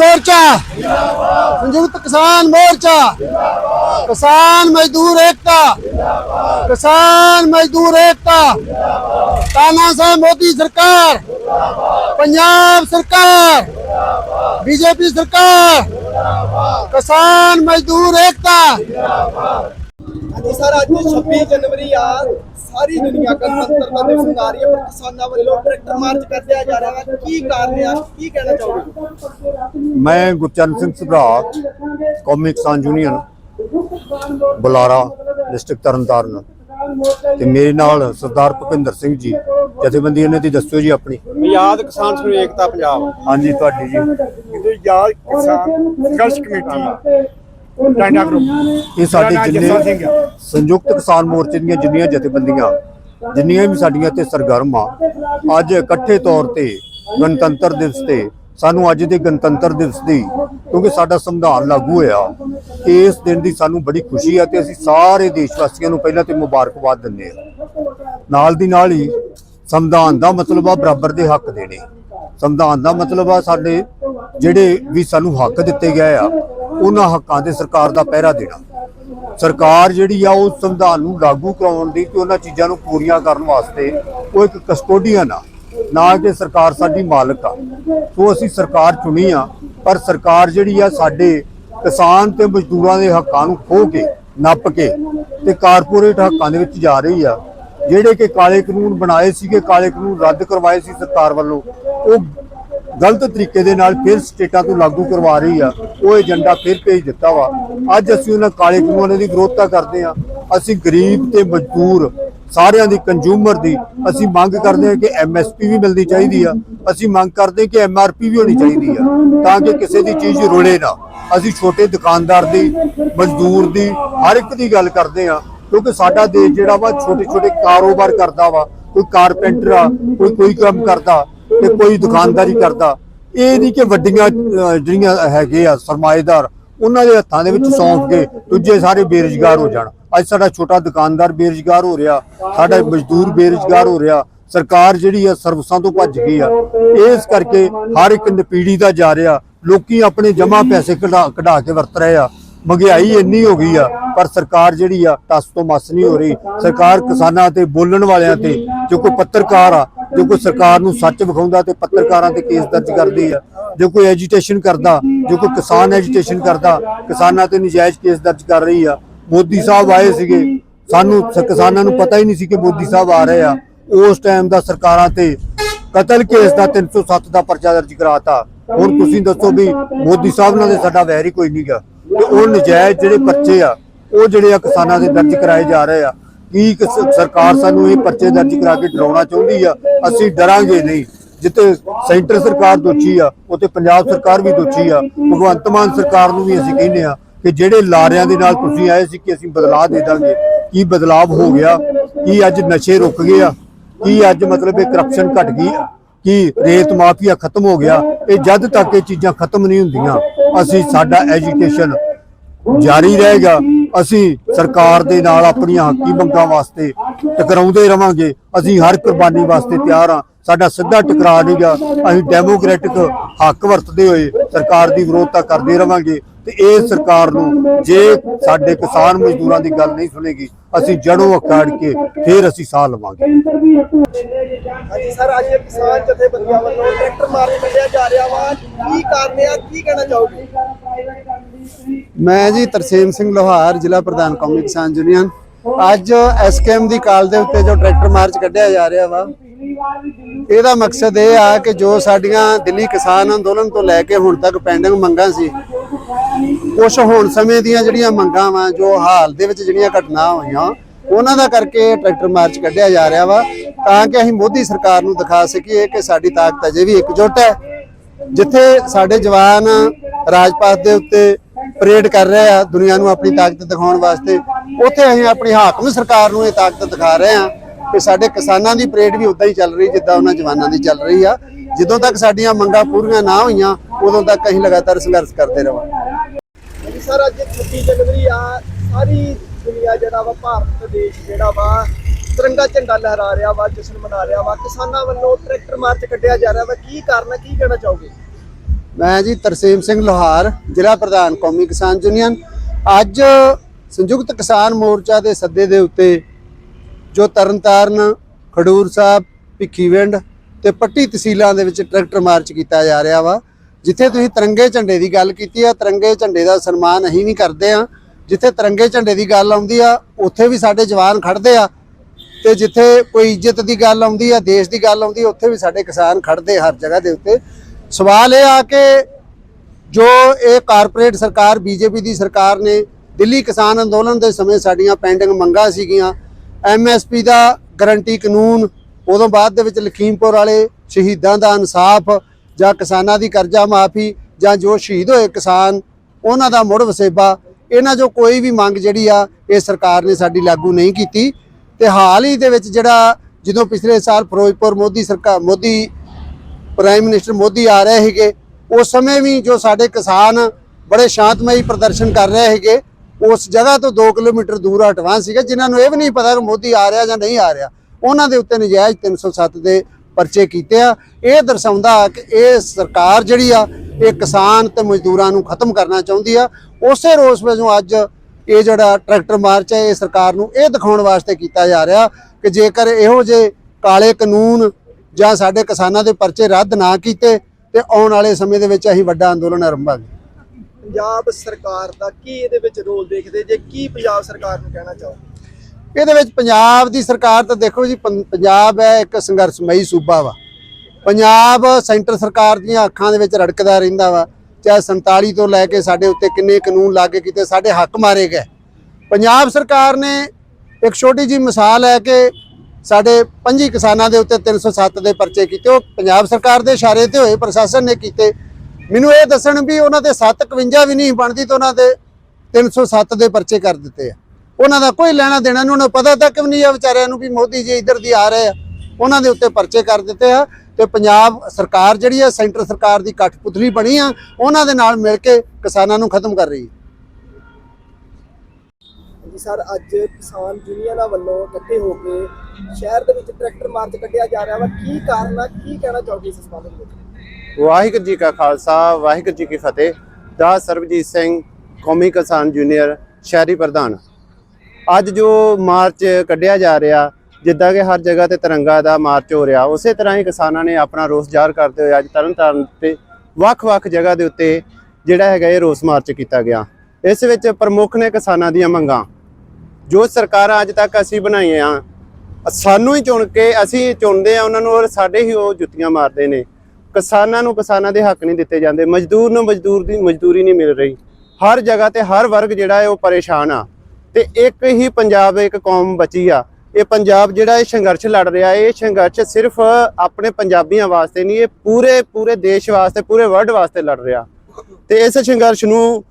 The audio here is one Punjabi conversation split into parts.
ਮੋਰਚਾ। ਸੰਯੁਕਤ ਕਿਸਾਨ ਮੋਰਚਾ। ਕਿਸਾਨ ਮਜ਼ਦੂਰ ਏਕਤਾ। ਕਿਸਾਨ ਮਜ਼ਦੂਰ ਏਕਤਾ। ਤਾਨਾ ਸਾਹਿਬ ਮੋਦੀ ਸਰਕਾਰ। ਪੰਜਾਬ ਸਰਕਾਰ। ਬੀਜੇਪੀ ਸਰਕਾਰ। ਕਿਸਾਨ ਮਜ਼ਦੂਰ ਏਕਤਾ। ਹਾਂਜੀ ਸਰ, ਅੱਜ 26 ਜਨਵਰੀ ਆ। ਸਾਰੀ ਦੁਨੀਆ ਗਣਤੰਤਰ ਦਿਵਸ ਮਨਾ ਰਹੀ ਹੈ ਪਰ ਕਿਸਾਨਾਂ ਵੱਲੋਂ ਟਰੈਕਟਰ ਮਾਰਚ ਕੱਢਿਆ ਜਾ ਰਿਹਾ ਹੈ। ਕੀ ਕਾਰਨ ਆ ਕੀ ਕਹਿਣਾ ਚਾਹੋਗੇ? ਮੈਂ ਗੁਰਚਰਨ ਸਿੰਘ ਸੁਭਰਾ ਕੌਮੀ ਕਿਸਾਨ ਯੂਨੀਅਨ ਬੁਲਾਰਾ ਡਿਸਟ੍ਰਿਕਟ ਤਰਨਤਾਰਨ। ਤੇ ਮੇਰੇ ਨਾਲ ਸਰਦਾਰ ਭੁਪਿੰਦਰ ਸਿੰਘ ਜੀ ਜਥੇਬੰਦੀ ਇਹਨਾਂ ਦੀ ਦੱਸਿਓ ਜੀ ਆਪਣੀ। ਯਾਦ ਕਿਸਾਨ ਏਕਤਾ ਪੰਜਾਬ। ਹਾਂਜੀ ਤੁਹਾਡੀ ਜੀ। ਇਹਦੇ ਯਾਦ ਕਿਸਾਨ ਸੰਘਰਸ਼ ਕਮੇਟੀ। ਟਾਂਡਾ ਗਰੁੱਪ ਇਹ ਸਾਡੇ ਜਿੰਨੇ। ਸੰਯੁਕਤ ਕਿਸਾਨ ਮੋਰਚੇ ਦੀਆਂ ਜਿੰਨੀਆਂ ਜਥੇਬੰਦੀਆਂ ਜਿੰਨੀਆਂ ਵੀ ਸਾਡੀਆਂ ਤੇ ਸਰਗਰਮ ਆ ਅੱਜ ਇਕੱਠੇ ਤੌਰ ਤੇ ਗਣਤੰਤਰ ਦਿਵਸ ਤੇ ਸਾਨੂੰ ਅੱਜ ਦੇ ਗਣਤੰਤਰ ਦਿਵਸ ਦੀ ਕਿਉਂਕਿ ਸਾਡਾ ਸੰਵਿਧਾਨ ਲਾਗੂ ਹੋਇਆ ਇਸ ਦਿਨ ਦੀ ਸਾਨੂੰ ਬੜੀ ਖੁਸ਼ੀ ਆ ਤੇ ਅਸੀਂ ਸਾਰੇ ਦੇਸ਼ ਵਾਸੀਆਂ ਨੂੰ ਪਹਿਲਾਂ ਤੇ ਮੁਬਾਰਕਬਾਦ ਦਿੰਦੇ ਆ। ਨਾਲ ਦੀ ਨਾਲ ਹੀ ਸੰਵਿਧਾਨ ਦਾ ਮਤਲਬ ਆ ਬਰਾਬਰ ਦੇ ਹੱਕ ਦੇਣੇ। ਸੰਵਿਧਾਨ ਦਾ ਮਤਲਬ ਆ ਸਾਡੇ ਜਿਹੜੇ ਵੀ ਸਾਨੂੰ ਹੱਕ ਦਿੱਤੇ ਗਏ ਆ ਉਹਨਾਂ ਹੱਕਾਂ ਤੇ ਸਰਕਾਰ ਦਾ ਪਹਿਰਾ ਦੇਣਾ। ਸਰਕਾਰ ਜਿਹੜੀ ਆ, ਉਹ ਸੰਵਿਧਾਨ ਨੂੰ ਲਾਗੂ ਕਰਾਉਣ ਦੀ ਤੇ ਉਹਨਾਂ ਚੀਜ਼ਾਂ ਨੂੰ ਪੂਰੀਆਂ ਕਰਨ ਵਾਸਤੇ ਉਹ ਇੱਕ ਕਸਟੋਡੀਅਨ ਆ। ਨਾ ਕਿ ਸਰਕਾਰ ਸਾਡੀ ਮਾਲਕ ਆ। ਸੋ ਅਸੀਂ ਸਰਕਾਰ ਚੁਣੀ ਆ, ਪਰ ਸਰਕਾਰ ਜਿਹੜੀ ਆ, ਸਾਡੇ ਕਿਸਾਨ ਤੇ ਮਜ਼ਦੂਰਾਂ ਦੇ ਹੱਕਾਂ ਨੂੰ ਖੋਹ ਕੇ, ਨੱਪ ਕੇ ਤੇ ਕਾਰਪੋਰੇਟ ਹੱਕਾਂ ਦੇ ਵਿੱਚ ਜਾ ਰਹੀ ਆ। ਜਿਹੜੇ ਕਿ ਕਾਲੇ ਕਾਨੂੰਨ ਬਣਾਏ ਸੀਗੇ, ਕਾਲੇ ਕਾਨੂੰਨ ਰੱਦ ਕਰਵਾਏ ਸੀ ਸਰਕਾਰ ਵੱਲੋਂ, ਉਹ ਗਲਤ ਤਰੀਕੇ ਦੇ ਨਾਲ ਫਿਰ ਸਟੇਟਾਂ ਤੋਂ ਲਾਗੂ ਕਰਵਾ ਰਹੀ ਆ। ਉਹ ਏਜੰਡਾ ਫਿਰ ਭੇਜ ਦਿੱਤਾ ਵਾ। ਅੱਜ ਅਸੀਂ ਉਹਨਾਂ ਕਾਲੇ ਕਾਨੂੰਨਾਂ ਦੀ ਵਿਰੋਧਤਾ ਕਰਦੇ ਆ ਅਸੀਂ ਗਰੀਬ ਤੇ ਮਜ਼ਦੂਰ, ਸਾਰਿਆਂ ਦੀ ਕੰਜੂਮਰ ਦੀ ਅਸੀਂ ਮੰਗ ਕਰਦੇ ਹਾਂ ਕਿ ਐਮਐਸਪੀ ਵੀ ਮਿਲਣੀ ਚਾਹੀਦੀ ਆ। ਅਸੀਂ ਮੰਗ ਕਰਦੇ ਹਾਂ ਕਿ ਐਮਆਰਪੀ ਵੀ ਹੋਣੀ ਚਾਹੀਦੀ ਆ, ਤਾਂ ਕਿ ਕਿਸੇ ਦੀ ਚੀਜ਼ ਰੁਲੇ ਨਾ। ਅਸੀਂ ਛੋਟੇ ਦੁਕਾਨਦਾਰ ਦੀ, ਮਜ਼ਦੂਰ ਦੀ ਹਰ ਇੱਕ ਦੀ ਗੱਲ ਕਰਦੇ ਆ ਕਿਉਂਕਿ ਸਾਡਾ ਦੇਸ਼ ਜਿਹੜਾ ਵਾ ਛੋਟੇ ਛੋਟੇ ਕਾਰੋਬਾਰ ਕਰਦਾ ਵਾ। ਕੋਈ ਕਾਰਪੈਂਟਰ ਆ, ਕੋਈ ਕੋਈ ਕੰਮ ਕਰਦਾ ਤੇ ਕੋਈ ਦੁਕਾਨਦਾਰੀ ਕਰਦਾ। ਇਹ ਨਹੀਂ ਕਿ ਵੱਡੀਆਂ ਜਿਹੜੀਆਂ ਹੈਗੇ ਆ ਸਰਮਾਏਦਾਰ, ਉਹਨਾਂ ਦੇ ਹੱਥਾਂ ਦੇ ਵਿੱਚ ਸੌਂਪ ਕੇ ਦੂਜੇ ਸਾਰੇ ਬੇਰੁਜ਼ਗਾਰ ਹੋ ਜਾਣ। ਅੱਜ ਸਾਡਾ ਛੋਟਾ ਦੁਕਾਨਦਾਰ ਬੇਰੁਜ਼ਗਾਰ ਹੋ ਰਿਹਾ, ਸਾਡਾ ਮਜ਼ਦੂਰ ਬੇਰੁਜ਼ਗਾਰ ਹੋ ਰਿਹਾ, ਸਰਕਾਰ ਜਿਹੜੀ ਆ ਸਰਵਿਸਾਂ ਤੋਂ ਭੱਜ ਗਈ ਆ। ਇਸ ਕਰਕੇ ਹਰ ਇੱਕ ਨਪੀੜੀ ਦਾ ਜਾ ਰਿਹਾ, ਲੋਕੀ ਆਪਣੇ ਜਮਾ ਪੈਸੇ ਕਢਾ ਕਢਾ ਕੇ ਵਰਤ ਰਹੇ ਆ। ਮਹਿੰਗਾਈ ਇੰਨੀ ਹੋ ਗਈ ਆ, ਪਰ ਸਰਕਾਰ ਜਿਹੜੀ ਆ ਟਸ ਤੋਂ ਮਸ ਨਹੀਂ ਹੋ ਰਹੀ। ਸਰਕਾਰ ਕਿਸਾਨਾਂ ਤੇ ਬੋਲਣ ਵਾਲਿਆਂ ਤੇ, ਜੋ ਕੋਈ ਪੱਤਰਕਾਰ ਆ ਜੋ ਕੋਈ ਸਰਕਾਰ ਨੂੰ ਸੱਚ ਵਿਖਾਉਂਦਾ ਤੇ ਪੱਤਰਕਾਰਾਂ ਤੇ ਕੇਸ ਦਰਜ ਕਰਦੀ ਆ, ਜੇ ਕੋਈ ਐਜੀਟੇਸ਼ਨ ਕਰਦਾ, ਜੋ ਕੋਈ ਕਿਸਾਨ ਐਜੀਟੇਸ਼ਨ ਕਰਦਾ, ਕਿਸਾਨਾਂ ਤੇ ਨਜਾਇਜ਼ ਕੇਸ ਦਰਜ ਕਰ ਰਹੀ ਆ। ਮੋਦੀ ਸਾਹਿਬ ਆਏ ਸੀਗੇ। ਸਾਨੂੰ ਕਿਸਾਨਾਂ ਨੂੰ ਪਤਾ ਹੀ ਨਹੀਂ ਸੀ ਕਿ ਮੋਦੀ ਸਾਹਿਬ ਆ ਰਹੇ ਆ। ਉਸ ਟਾਈਮ ਦਾ ਸਰਕਾਰਾਂ ਤੇ ਕਤਲ ਕੇਸ ਦਾ 307 ਦਾ ਪਰਚਾ ਦਰਜ ਕਰਾਤਾ। ਹੁਣ ਤੁਸੀਂ ਦੱਸੋ ਵੀ ਮੋਦੀ ਸਾਹਿਬ ਨਾਲ ਸਾਡਾ ਵੈਰ ਹੀ ਕੋਈ ਨਹੀਂਗਾ ਤੇ ਉਹ ਨਜਾਇਜ਼ ਜਿਹੜੇ ਪਰਚੇ ਆ, ਉਹ ਜਿਹੜੇ ਆ ਕਿਸਾਨਾਂ ਦੇ ਦਰਜ ਕਰਾਏ ਜਾ ਰਹੇ ਆ। ਕੀ ਸਰਕਾਰ ਸਾਨੂੰ ਇਹ ਪਰਚੇ ਦਰਜ ਕਰਾ ਕੇ ਡਰਾਉਣਾ ਚਾਹੁੰਦੀ ਆ? ਅਸੀਂ ਡਰਾਂਗੇ ਨਹੀਂ। ਜਿੱਥੇ ਸੈਂਟਰ ਸਰਕਾਰ ਦੋਸ਼ੀ ਆ, ਉੱਥੇ ਪੰਜਾਬ ਸਰਕਾਰ ਵੀ ਦੋਸ਼ੀ ਆ, ਭਗਵੰਤ ਮਾਨ ਸਰਕਾਰ ਨੂੰ ਵੀ ਅਸੀਂ ਕਹਿੰਦੇ ਆ ਕਿ ਜਿਹੜੇ ਲਾਰਿਆਂ ਦੇ ਨਾਲ ਤੁਸੀਂ ਆਏ ਸੀ ਕਿ ਅਸੀਂ ਬਦਲਾਅ ਦੇ ਦਾਂਗੇ। ਕੀ ਬਦਲਾਅ ਹੋ ਗਿਆ? ਕੀ ਅੱਜ ਨਸ਼ੇ ਰੁਕ ਗਏ ਆ? ਕੀ ਅੱਜ ਮਤਲਬ ਇਹ ਕਰਪਸ਼ਨ ਘਟ ਗਈ ਆ? ਕੀ ਰੇਤ ਮਾਫੀਆ ਖਤਮ ਹੋ ਗਿਆ? ਇਹ ਜਦ ਤੱਕ ਇਹ ਚੀਜ਼ਾਂ ਖਤਮ ਨਹੀਂ ਹੁੰਦੀਆਂ, ਅਸੀਂ ਸਾਡਾ ਐਜੂਕੇਸ਼ਨ ਜਾਰੀ ਰਹੇਗਾ। ਅਸੀਂ ਸਰਕਾਰ ਦੇ ਨਾਲ ਆਪਣੀਆਂ ਹੱਕੀ ਮੰਗਾਂ ਵਾਸਤੇ ਟਕਰਾਉਂਦੇ ਰਵਾਂਗੇ। ਅਸੀਂ ਹਰ ਕੁਰਬਾਨੀ ਵਾਸਤੇ ਤਿਆਰ ਹਾਂ। ਸਾਡਾ ਸਿੱਧਾ ਟਕਰਾ ਨਹੀਂਗਾ ਅਸੀਂ ਡੈਮੋਕ੍ਰੈਟਿਕ ਹੱਕ ਵਰਤਦੇ ਹੋਏ ਸਰਕਾਰ ਦੀ ਵਿਰੋਧਤਾ ਕਰਦੇ ਰਵਾਂਗੇ। ਤੇ ਇਹ ਸਰਕਾਰ ਨੂੰ ਜੇ ਸਾਡੇ ਕਿਸਾਨ ਮਜ਼ਦੂਰਾਂ ਦੀ ਗੱਲ ਨਹੀਂ ਸੁਣੇਗੀ ਅਸੀਂ ਜੜੋਂ ਅਕਾੜ ਕੇ ਫਿਰ ਅਸੀਂ ਸਾਹ ਲਵਾਂਗੇ। ਹਾਂਜੀ ਸਰ ਅੱਜ ਕਿਸਾਨ ਜਥੇਬੰਦੀਆਂ ਵੱਲੋਂ ਟਰੈਕਟਰ ਮਾਰਚ ਕੱਢਿਆ ਜਾ ਰਿਹਾ ਵਾ। ਕੀ ਕਾਰਨ ਆ? ਕੀ ਕਹਿਣਾ ਚਾਹੋਗੇ? ਮੈਂ ਜੀ ਤਰਸੇਮ ਸਿੰਘ ਲੋਹਾਰ ਜ਼ਿਲ੍ਹਾ ਪ੍ਰਧਾਨ ਕੌਮੀ ਕਿਸਾਨ ਯੂਨੀਅਨ। ਅੱਜ ਐਸਕੇਐਮ ਦੀ ਕਾਲ ਦੇ ਉੱਤੇ ਜੋ ਟਰੈਕਟਰ ਮਾਰਚ ਕੱਢਿਆ ਜਾ ਰਿਹਾ ਵਾ, ਇਹਦਾ ਮਕਸਦ ਇਹ ਆ ਕਿ ਜੋ ਸਾਡੀਆਂ ਦਿੱਲੀ ਕਿਸਾਨ ਅੰਦੋਲਨ ਤੋਂ ਲੈ ਕੇ ਹੁਣ ਤੱਕ ਪੈਂਡਿੰਗ ਮੰਗਾਂ ਸੀ ਕੁਝ ਹੁਣ ਸਮੇਂ ਦੀਆਂ ਜਿਹੜੀਆਂ ਮੰਗਾਂ ਵਾ, ਜੋ ਹਾਲ ਦੇ ਵਿੱਚ ਜਿਹੜੀਆਂ ਘਟਨਾ ਹੋਈਆਂ, ਉਹਨਾਂ ਦਾ ਕਰਕੇ ਟਰੈਕਟਰ ਮਾਰਚ ਕੱਢਿਆ ਜਾ ਰਿਹਾ ਵਾ, ਤਾਂ ਕਿ ਅਸੀਂ ਮੋਦੀ ਸਰਕਾਰ ਨੂੰ ਦਿਖਾ ਸਕੀਏ ਕਿ ਸਾਡੀ ਤਾਕਤ ਅਜੇ ਵੀ ਇਕਜੁੱਟ ਹੈ, ਜਿੱਥੇ ਸਾਡੇ ਜਵਾਨ ਰਾਜਪਾਥ ਦੇ ਉੱਤੇ ਪਰੇਡ ਕਰ ਰਹੇ ਆ ਦੁਨੀਆ ਨੂੰ ਆਪਣੀ ਤਾਕਤ ਦਿਖਾਉਣ ਵਾਸਤੇ। ਉੱਥੇ ਅਸੀਂ ਆਪਣੀ ਹਾਕਮ ਸਰਕਾਰ ਨੂੰ ਇਹ ਤਾਕਤ ਦਿਖਾ ਰਹੇ ਆ ਕਿ ਸਾਡੇ ਕਿਸਾਨਾਂ ਦੀ ਪਰੇਡ ਵੀ ਉਦਾਂ ਹੀ ਚੱਲ ਰਹੀ, ਜਿੱਦਾਂ ਉਹਨਾਂ ਜਵਾਨਾਂ ਦੀ ਚੱਲ ਰਹੀ ਆ। ਜਦੋਂ ਤੱਕ ਸਾਡੀਆਂ ਮੰਗਾਂ ਪੂਰੀਆਂ ਨਾ ਹੋਈਆਂ, ਉਦੋਂ ਤੱਕ ਅਸੀਂ ਲਗਾਤਾਰ ਸੰਘਰਸ਼ ਕਰਦੇ ਰਵਾਂਗੇ। ਸਰ, ਅੱਜ 26 ਜਨਵਰੀ ਆ, ਸਾਰੀ ਦੁਨੀਆ ਜਿਹੜਾ ਵਾ, ਭਾਰਤ ਦੇਸ਼ ਜਿਹੜਾ ਵਾ, ਤਿਰੰਗਾ ਝੰਡਾ ਲਹਿਰਾ ਰਿਹਾ ਵਾ, ਜਸ਼ਨ ਮਨਾ ਰਿਹਾ ਵਾ। ਕਿਸਾਨਾਂ ਵੱਲੋਂ ਟਰੈਕਟਰ ਮਾਰਚ ਕੱਢਿਆ ਜਾ ਰਿਹਾ ਵਾ। ਕੀ ਕਾਰਨ ਕੀ ਕਹਿਣਾ ਚਾਹੋਗੇ? ਮੈਂ ਜੀ ਤਰਸੇਮ ਸਿੰਘ ਲੋਹਾਰ ਜ਼ਿਲ੍ਹਾ ਪ੍ਰਧਾਨ ਕੌਮੀ ਕਿਸਾਨ ਯੂਨੀਅਨ। ਅੱਜ ਸੰਯੁਕਤ ਕਿਸਾਨ ਮੋਰਚਾ ਦੇ ਸੱਦੇ ਦੇ ਉੱਤੇ ਜੋ ਤਰਨਤਾਰਨ ਖਡੂਰ ਸਾਹਿਬ ਭਿੱਖੀਵਿੰਡ ਤੇ ਪੱਟੀ ਤਹਿਸੀਲਾਂ ਦੇ ਵਿੱਚ ਟਰੈਕਟਰ ਮਾਰਚ ਕੀਤਾ ਜਾ ਰਿਹਾ ਵਾ ਜਿੱਥੇ ਤੁਸੀਂ ਤਿਰੰਗੇ ਝੰਡੇ ਦੀ ਗੱਲ ਕੀਤੀ ਆ ਤਿਰੰਗੇ ਝੰਡੇ ਦਾ ਸਨਮਾਨ ਅਸੀਂ ਵੀ ਕਰਦੇ ਆ। ਜਿੱਥੇ ਤਿਰੰਗੇ ਝੰਡੇ ਦੀ ਗੱਲ ਆਉਂਦੀ ਆ ਉੱਥੇ ਵੀ ਸਾਡੇ ਜਵਾਨ ਖੜਦੇ ਆ। ਤੇ ਜਿੱਥੇ ਕੋਈ ਇੱਜ਼ਤ ਦੀ ਗੱਲ ਆਉਂਦੀ ਆ ਦੇਸ਼ ਦੀ ਗੱਲ ਆਉਂਦੀ ਆ, ਉੱਥੇ ਵੀ ਸਾਡੇ ਕਿਸਾਨ ਖੜਦੇ ਹਰ ਜਗ੍ਹਾ ਦੇ ਉੱਤੇ। ਸਵਾਲ ਇਹ ਆ ਕਿ ਜੋ ਇਹ ਕਾਰਪੋਰੇਟ ਸਰਕਾਰ, ਬੀਜੇਪੀ ਦੀ ਸਰਕਾਰ ਨੇ ਦਿੱਲੀ ਕਿਸਾਨ ਅੰਦੋਲਨ ਦੇ ਸਮੇਂ ਸਾਡੀਆਂ ਪੈਂਡਿੰਗ ਮੰਗਾਂ ਸੀਗੀਆਂ ਐਮਐਸਪੀ ਦਾ ਗਰੰਟੀ ਕਾਨੂੰਨ, ਉਦੋਂ ਬਾਅਦ ਦੇ ਵਿੱਚ ਲਖੀਮਪੁਰ ਵਾਲੇ ਸ਼ਹੀਦਾਂ ਦਾ ਇਨਸਾਫ ਜਾਂ ਕਿਸਾਨਾਂ ਦੀ ਕਰਜ਼ਾ ਮਾਫੀ ਜਾਂ ਜੋ ਸ਼ਹੀਦ ਹੋਏ ਕਿਸਾਨ, ਉਹਨਾਂ ਦਾ ਮੁੜ ਵਸੇਬਾ, ਇਹਨਾਂ ਜੋ ਕੋਈ ਵੀ ਮੰਗ ਜਿਹੜੀ ਆ, ਇਹ ਸਰਕਾਰ ਨੇ ਸਾਡੀ ਲਾਗੂ ਨਹੀਂ ਕੀਤੀ। ਤੇ ਹਾਲ ਹੀ ਦੇ ਵਿੱਚ ਜਿਹੜਾ ਜਦੋਂ ਪਿਛਲੇ ਸਾਲ ਫਿਰੋਜ਼ਪੁਰ ਮੋਦੀ ਸਰਕਾਰ ਮੋਦੀ ਪ੍ਰਾਈਮ ਮਿਨਿਸਟਰ ਮੋਦੀ ਆ ਰਹੇ ਸੀਗੇ। ਉਸ ਸਮੇਂ ਵੀ ਜੋ ਸਾਡੇ ਕਿਸਾਨ ਬੜੇ ਸ਼ਾਂਤਮਈ ਪ੍ਰਦਰਸ਼ਨ ਕਰ ਰਹੇ ਸੀਗੇ, ਉਸ ਜਗ੍ਹਾ ਤੋਂ 2 ਕਿਲੋਮੀਟਰ ਦੂਰ ਹਟਵਾ ਸੀਗੇ, ਜਿਨ੍ਹਾਂ ਨੂੰ ਇਹ ਵੀ ਨਹੀਂ ਪਤਾ ਕਿ ਮੋਦੀ ਆ ਰਿਹਾ ਜਾਂ ਨਹੀਂ ਆ ਰਿਹਾ। ਉਹਨਾਂ ਦੇ ਉੱਤੇ ਨਜਾਇਜ਼ 307 ਦੇ ਪਰਚੇ ਕੀਤੇ ਆ। ਇਹ ਦਰਸਾਉਂਦਾ ਕਿ ਇਹ ਸਰਕਾਰ ਜਿਹੜੀ ਆ, ਇਹ ਕਿਸਾਨ ਤੇ ਮਜ਼ਦੂਰਾਂ ਨੂੰ ਖਤਮ ਕਰਨਾ ਚਾਹੁੰਦੀ ਆ। ਉਸੇ ਰੋਸ ਵਜੋਂ ਅੱਜ ਇਹ ਜਿਹੜਾ ਟਰੈਕਟਰ ਮਾਰਚ ਹੈ ਇਹ ਸਰਕਾਰ ਨੂੰ ਇਹ ਦਿਖਾਉਣ ਵਾਸਤੇ ਕੀਤਾ ਜਾ ਰਿਹਾ ਕਿ ਜੇਕਰ ਇਹੋ ਜਿਹੇ ਕਾਲੇ ਕਾਨੂੰਨ ਜਾਂ ਸਾਡੇ ਕਿਸਾਨਾਂ ਦੇ ਪਰਚੇ ਰੱਦ ਨਾ ਕੀਤੇ ਤੇ ਆਉਣ ਵਾਲੇ ਸਮੇਂ ਦੇ ਵਿੱਚ ਅਸੀਂ ਵੱਡਾ ਅੰਦੋਲਨ ਆਰੰਭਾਂਗੇ ਪੰਜਾਬ ਸਰਕਾਰ ਦਾ ਕੀ ਇਹਦੇ ਵਿੱਚ ਰੋਲ ਦੇਖਦੇ? ਜੇ ਕੀ ਪੰਜਾਬ ਸਰਕਾਰ ਨੂੰ ਕਹਿਣਾ ਚਾਹੋ ਇਹਦੇ ਵਿੱਚ ਪੰਜਾਬ ਦੀ ਸਰਕਾਰ ਤਾਂ ਦੇਖੋ ਜੀ ਪੰਜਾਬ ਹੈ ਇੱਕ ਸੰਘਰਸ਼ਮਈ ਸੂਬਾ ਵਾ। ਪੰਜਾਬ ਸੈਂਟਰ ਸਰਕਾਰ ਦੀਆਂ ਅੱਖਾਂ ਦੇ ਵਿੱਚ ਰੜਕਦਾ ਰਹਿੰਦਾ ਵਾ। ਚਾਹੇ 47 ਤੋਂ ਲੈ ਕੇ ਸਾਡੇ ਉੱਤੇ ਕਿੰਨੇ ਕਾਨੂੰਨ ਲਾਗੇ ਕੀਤੇ ਸਾਡੇ ਹੱਕ ਮਾਰੇ ਗਏ। ਪੰਜਾਬ ਸਰਕਾਰ ਨੇ ਇੱਕ ਛੋਟੀ ਜੀ ਮਿਸਾਲ ਹੈ ਕਿ ਸਾਡੇ ਪੰਜੀ ਕਿਸਾਨਾਂ ਦੇ ਉੱਤੇ 307 ਦੇ ਪਰਚੇ ਕੀਤੇ, ਉਹ ਪੰਜਾਬ ਸਰਕਾਰ ਦੇ ਇਸ਼ਾਰੇ ਤੇ ਹੋਏ, ਪ੍ਰਸ਼ਾਸਨ ਨੇ ਕੀਤੇ। ਮੈਨੂੰ ਇਹ ਦੱਸਣ ਵੀ ਉਹਨਾਂ ਦੇ 751 ਵੀ ਨਹੀਂ ਬਣਦੀ ਤਾਂ ਉਹਨਾਂ ਦੇ 307 ਦੇ ਪਰਚੇ ਕਰ ਦਿੱਤੇ ਆ। ਉਹਨਾਂ ਦਾ ਕੋਈ ਲੈਣਾ ਦੇਣਾ ਨਹੀਂ, ਉਹਨਾਂ ਨੂੰ ਪਤਾ ਤੱਕ ਵੀ ਨਹੀਂ ਆ ਵਿਚਾਰਿਆਂ ਨੂੰ ਵੀ ਮੋਦੀ ਜੀ ਇੱਧਰ ਦੀ ਆ ਰਹੇ ਆ। ਉਹਨਾਂ ਦੇ ਉੱਤੇ ਪਰਚੇ ਕਰ ਦਿੱਤੇ ਆ ਤੇ ਪੰਜਾਬ ਸਰਕਾਰ ਜਿਹੜੀ ਆ, ਸੈਂਟਰ ਸਰਕਾਰ ਦੀ ਕਠਪੁਤਲੀ ਬਣੀ ਆ, ਉਹਨਾਂ ਦੇ ਨਾਲ ਮਿਲ ਕੇ ਕਿਸਾਨਾਂ ਨੂੰ ਖਤਮ ਕਰ ਰਹੀ ਹੈ ਸਰ, ਅੱਜ ਕਿਸਾਨ ਯੂਨੀਅਨਾਂ ਵੱਲੋਂ ਇਕੱਠੇ ਹੋ ਕੇ ਸ਼ਹਿਰ ਦੇ ਵਿੱਚ ਟਰੈਕਟਰ ਮਾਰਚ ਕੱਢਿਆ ਜਾ ਰਿਹਾ ਵਾ। ਕੀ ਕਾਰਨ ਆ? ਕੀ ਕਹਿਣਾ ਚਾਹੋਗੇ ਇਸ ਸੰਬੰਧ ਵਿੱਚ? ਵਾਹਿਗੁਰੂ ਜੀ ਕਾ ਖਾਲਸਾ, ਵਾਹਿਗੁਰੂ ਜੀ ਕੀ ਫਤਿਹ। ਦਾ ਸਰਬਜੀਤ ਸਿੰਘ, ਕੌਮੀ ਕਿਸਾਨ ਜੂਨੀਅਰ ਸ਼ਹਿਰੀ ਪ੍ਰਧਾਨ। ਅੱਜ ਜੋ ਮਾਰਚ ਕੱਢਿਆ ਜਾ ਰਿਹਾ, ਜਿੱਦਾਂ ਕਿ ਹਰ ਜਗ੍ਹਾ ਤੇ ਤਿਰੰਗਾ ਦਾ ਮਾਰਚ ਹੋ ਰਿਹਾ, ਉਸੇ ਤਰ੍ਹਾਂ ਹੀ ਕਿਸਾਨਾਂ ਨੇ ਆਪਣਾ ਰੋਸ ਜ਼ਾਹਰ ਕਰਦੇ ਹੋਏ ਅੱਜ ਤਰਨਤਾਰਨ ਤੇ ਵੱਖ-ਵੱਖ ਜਗ੍ਹਾ ਦੇ ਉੱਤੇ ਜਿਹੜਾ ਹੈਗਾ ਇਹ ਰੋਸ ਮਾਰਚ ਕੀਤਾ ਗਿਆ। ਇਸ ਵਿੱਚ ਪ੍ਰਮੁੱਖ ਨੇ ਕਿਸਾਨਾਂ ਦੀਆਂ ਮੰਗਾਂ। ਜੋ ਸਰਕਾਰਾਂ ਅੱਜ ਤੱਕ ਅਸੀਂ ਬਣਾਈਆਂ, ਸਾਨੂੰ ਹੀ ਚੁਣ ਕੇ ਅਸੀਂ ਚੁਣਦੇ ਆ, ਉਹਨਾਂ ਨੂੰ ਔਰ ਸਾਡੇ ਹੀ ਉਹ ਜੁੱਤੀਆਂ ਮਾਰਦੇ ਨੇ। ਕਿਸਾਨਾਂ ਨੂੰ ਕਿਸਾਨਾਂ ਦੇ ਹੱਕ ਨਹੀਂ ਦਿੱਤੇ ਜਾਂਦੇ, ਮਜ਼ਦੂਰ ਨੂੰ ਮਜ਼ਦੂਰ ਦੀ ਮਜ਼ਦੂਰੀ ਨਹੀਂ ਮਿਲ ਰਹੀ। ਹਰ ਜਗ੍ਹਾ ਤੇ ਹਰ ਵਰਗ ਜਿਹੜਾ ਹੈ ਉਹ ਪਰੇਸ਼ਾਨ ਆ। ਤੇ ਇੱਕ ਹੀ ਪੰਜਾਬ, ਇੱਕ ਕੌਮ ਬਚੀ ਆ। ਇਹ ਪੰਜਾਬ ਜਿਹੜਾ ਇਹ ਸੰਘਰਸ਼ ਲੜ ਰਿਹਾ, ਇਹ ਸੰਘਰਸ਼ ਸਿਰਫ ਆਪਣੇ ਪੰਜਾਬੀਆਂ ਵਾਸਤੇ ਨਹੀਂ, ਇਹ ਪੂਰੇ ਪੂਰੇ ਦੇਸ਼ ਵਾਸਤੇ, ਪੂਰੇ ਵਰਲਡ ਵਾਸਤੇ ਲੜ ਰਿਹਾ। ਤੇ ਇਸ ਸੰਘਰਸ਼ ਨੂੰ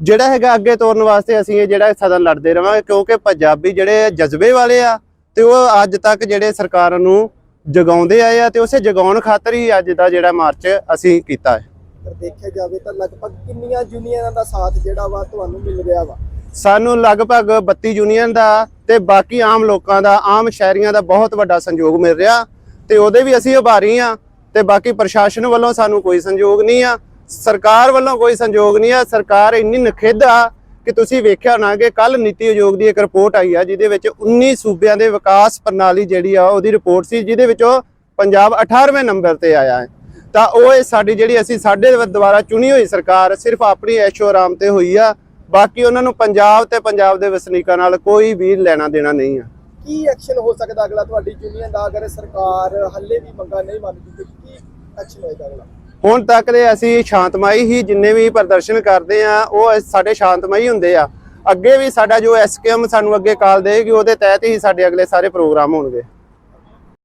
ਜਿਹੜਾ ਹੈਗਾ ਅੱਗੇ ਤੋਰਨ ਵਾਸਤੇ ਅਸੀਂ ਇਹ ਜਿਹੜਾ ਸਦਾ ਲੜਦੇ ਰਵਾਂਗੇ ਕਿਉਂਕਿ ਪੰਜਾਬੀ ਜਿਹੜੇ ਜਜ਼ਬੇ ਵਾਲੇ ਆ ਤੇ ਉਹ ਅੱਜ ਤੱਕ ਜਿਹੜੇ ਸਰਕਾਰ ਨੂੰ ਜਗਾਉਂਦੇ ਆਏ ਆ ਤੇ ਉਸੇ ਜਗਾਉਣ ਖਾਤਰ ਹੀ ਅੱਜ ਦਾ ਜਿਹੜਾ ਮਾਰਚ ਅਸੀਂ ਕੀਤਾ ਹੈ। ਪਰ ਦੇਖਿਆ ਜਾਵੇ ਤਾਂ ਲਗਭਗ ਕਿੰਨੀਆਂ ਯੂਨੀਅਨਾਂ ਦਾ ਸਾਥ ਜਿਹੜਾ ਵਾ ਤੁਹਾਨੂੰ ਮਿਲ ਰਿਹਾ ਵਾ? ਸਾਨੂੰ ਲਗਭਗ 32 ਯੂਨੀਅਨ ਦਾ ਤੇ ਬਾਕੀ ਆਮ ਲੋਕਾਂ ਦਾ ਆਮ ਸ਼ਹਿਰੀਆਂ ਦਾ ਬਹੁਤ ਵੱਡਾ ਸੰਯੋਗ ਮਿਲ ਰਿਹਾ ਤੇ ਉਹਦੇ ਵੀ ਅਸੀਂ ਆਭਾਰੀ ਆ ਤੇ ਬਾਕੀ ਪ੍ਰਸ਼ਾਸਨ ਵੱਲੋਂ ਸਾਨੂੰ ਕੋਈ ਸੰਯੋਗ ਨਹੀਂ ਆ। ਸਰਕਾਰ ਵੱਲੋਂ ਕੋਈ ਸੰਯੋਗ ਨਹੀਂ ਆ। ਸਰਕਾਰ ਇੰਨੀ ਨਖਿੱਧ ਆ ਕਿ ਤੁਸੀਂ ਵੇਖਿਆ ਹੋਣਾ ਕਿ ਕੱਲ ਨੀਤੀ ਆਯੋਗ ਦੀ ਇੱਕ ਰਿਪੋਰਟ ਆਈ ਆ, ਜਿਹਦੇ ਵਿੱਚ 19 ਸੂਬਿਆਂ ਦੇ ਵਿਕਾਸ ਪ੍ਰਣਾਲੀ ਜਿਹੜੀ ਆ, ਉਹਦੀ ਰਿਪੋਰਟ ਸੀ, ਜਿਹਦੇ ਵਿੱਚੋਂ ਪੰਜਾਬ 18ਵੇਂ ਨੰਬਰ ਤੇ ਆਇਆ ਹੈ। ਤਾਂ ਉਹ ਇਹ ਸਾਡੀ ਜਿਹੜੀ ਅਸੀਂ ਸਾਡੇ ਦੁਆਰਾ ਚੁਣੀ ਹੋਈ ਸਰਕਾਰ ਸਿਰਫ ਆਪਣੀ ਐਸ਼ੋ ਆਰਾਮ ਤੇ ਹੋਈ ਆ, ਬਾਕੀ ਉਹਨਾਂ ਨੂੰ ਪੰਜਾਬ ਤੇ ਪੰਜਾਬ ਦੇ ਵਸਨੀਕਾਂ ਨਾਲ ਕੋਈ ਵੀ ਲੈਣਾ ਦੇਣਾ ਨਹੀਂ ਆ। ਕੀ ਐਕਸ਼ਨ ਹੋ ਸਕਦਾ ਅਗਲਾ ਤੁਹਾਡੀ ਯੂਨੀਅਨ ਦਾ? ਅਗਰ ਸਰਕਾਰ ਹੱਲੇ ਵੀ ਮੰਗਾਂ ਨਹੀਂ ਮੰਨਦੀ, ਤੇ ਕੀ ਐਕਸ਼ਨ ਹੋਏਗਾ ਅਗਲਾ? ਹੁਣ ਤੱਕ ਦੇ ਅਸੀਂ ਸ਼ਾਂਤਮਈ ਹੀ ਜਿੰਨੇ ਵੀ ਪ੍ਰਦਰਸ਼ਨ ਕਰਦੇ ਆ, ਉਹ ਸਾਡੇ ਸ਼ਾਂਤਮਈ ਹੁੰਦੇ ਆ। ਅੱਗੇ ਵੀ ਸਾਡਾ ਜੋ ਐਸਕੇਐਮ ਸਾਨੂੰ ਅੱਗੇ ਕਾਲ ਦੇਗੀ ਉਹਦੇ ਤਹਿਤ ਹੀ ਸਾਡੇ ਅਗਲੇ ਸਾਰੇ ਪ੍ਰੋਗਰਾਮ ਹੋਣਗੇ।